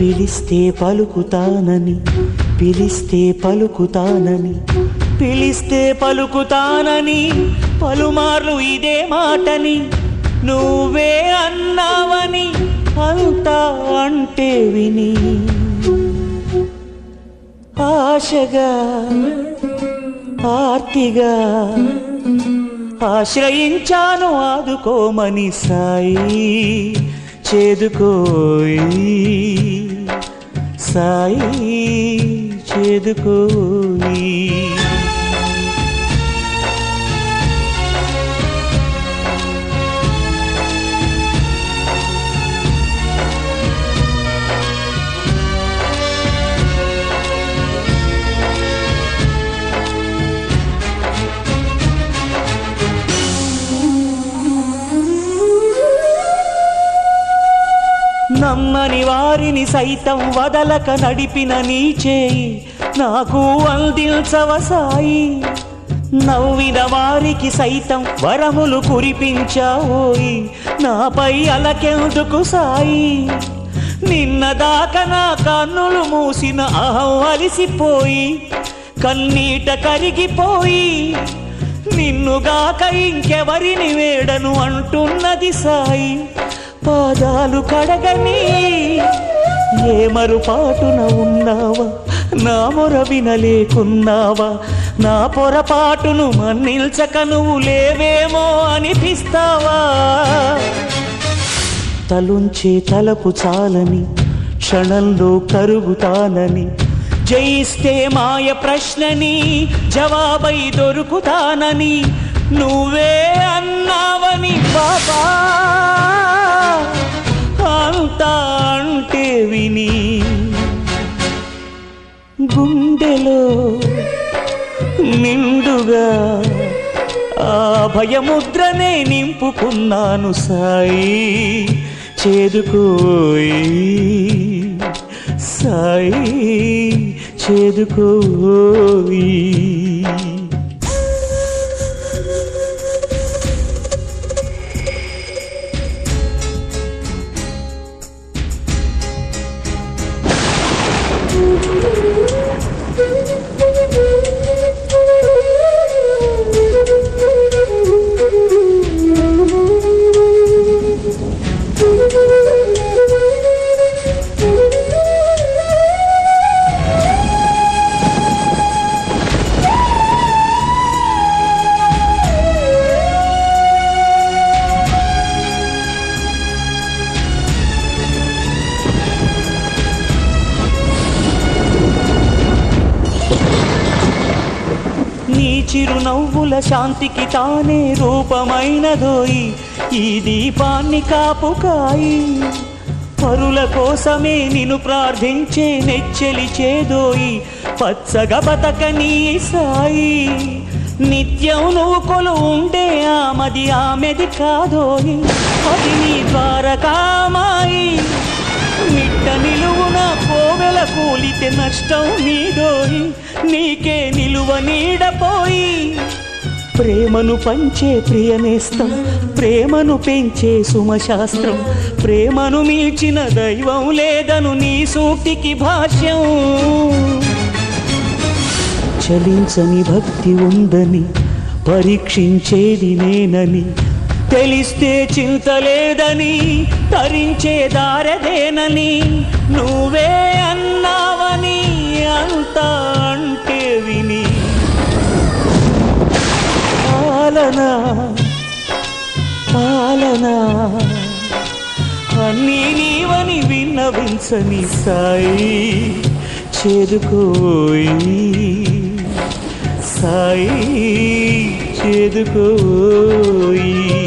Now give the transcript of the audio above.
పిలిస్తే పలుకుతానని పిలిస్తే పలుకుతానని పిలిస్తే పలుకుతానని పలుమార్లు ఇదే మాటని నువ్వే అన్నావని అంతా అంటే విని ఆశగా ఆర్తిగా ఆశ్రయించాను ఆదుకోమని సాయి. చేదుకోయి. సాయి చేదుకోయి. నమ్మని వారిని సైతం వదలక నడిపిన నీ చేయి నాకు అందించవసాయి నవ్విన వారికి సైతం వరములు కురిపించావోయి నాపై అలకెందుకు సాయి? నిన్న దాకా నా కన్నులు మూసిన అహం అలిసిపోయి కన్నీట కరిగిపోయి నిన్నుగాక ఇంకెవరిని వేడను అంటున్నది సాయి? పాదాలు కడగని ఏ మరుపాటున ఉన్నావా? నా మొర వినలేకున్నావా? నా పొరపాటును మన్నిల్చక నువ్వు లేవేమో అనిపిస్తావా? తలుంచే తలపు చాలని క్షణంలో కరుగుతానని జయిస్తే మాయ ప్రశ్నని జవాబై దొరుకుతానని నువ్వే అన్నావని బాబా. నిండుగా ఆ భయముద్రనే నింపుకున్నాను సాయి. చేదుకోయి సాయి చేదుకోయి. చిరునవ్వుల శాంతికి తానే రూపమైనదోయి ఈ దీపాన్ని కాపుకాయి. పరుల కోసమే నిన్ను ప్రార్థించే నెచ్చెలి చేదోయి పచ్చగా బతకని సాయి. నిత్యం నువ్వు కొలు ఉండే ఆమది ఆమెది కాదోయి అది నీ ద్వారకామాయి. మిట్ట నిలువున కోవెల కూలితే నష్టం నీదోయి నీకే నిలువ నీడ ప్రేమను పంచే ప్రియనేస్తం ప్రేమను పెంచే సుమశాస్త్రం. ప్రేమను మిల్చిన దైవం లేదను నీ సూక్తికి భాష్యం. చలించని భక్తి ఉందని పరీక్షించేది నేనని తెలిస్తే చింత లేదని తరించే దారదేనని నువ్వు పాలన. అన్నీ నీవని విన్నవించని సాయి చేదుకోయి. సాయి చేదుకోయి.